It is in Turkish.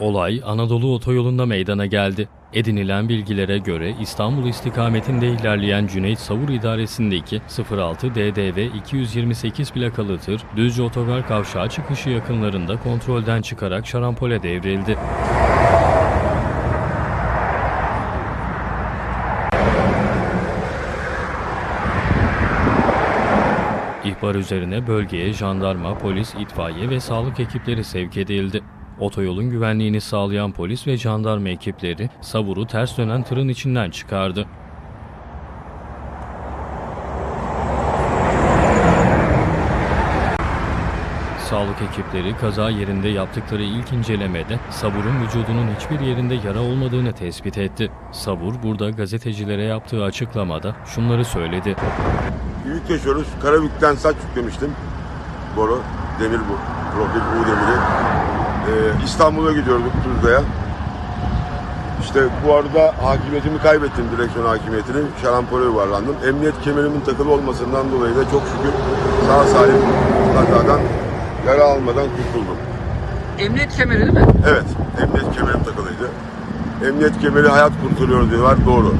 Olay Anadolu Otoyolu'nda meydana geldi. Edinilen bilgilere göre İstanbul istikametinde ilerleyen Cüneyt Savur İdaresi'ndeki 06 DDV 228 plakalı tır Düzce Otogar Kavşağı çıkışı yakınlarında kontrolden çıkarak şarampole devrildi. İhbar üzerine bölgeye jandarma, polis, itfaiye ve sağlık ekipleri sevk edildi. Otoyolun güvenliğini sağlayan polis ve jandarma ekipleri savuru ters dönen tırın içinden çıkardı. Sağlık ekipleri kaza yerinde yaptıkları ilk incelemede Savur'un vücudunun hiçbir yerinde yara olmadığını tespit etti. Savur burada gazetecilere yaptığı açıklamada şunları söyledi. Yük taşıyoruz. Karabük'ten saç yüklemiştim. Boru, demir bu. Profil U demiri. Ee, İstanbul'a gidiyorduk Tuzla'ya. İşte bu arada hakimiyetimi kaybettim, direksiyon hakimiyetini. Şarampole yuvarlandım. Emniyet kemerimin takılı olmasından dolayı da çok şükür sağ salim kazadan yara almadan kurtuldum. Emniyet kemeri değil mi? Evet, emniyet kemerim takılıydı. Emniyet kemeri hayat kurtarıyor diyorlar, doğru.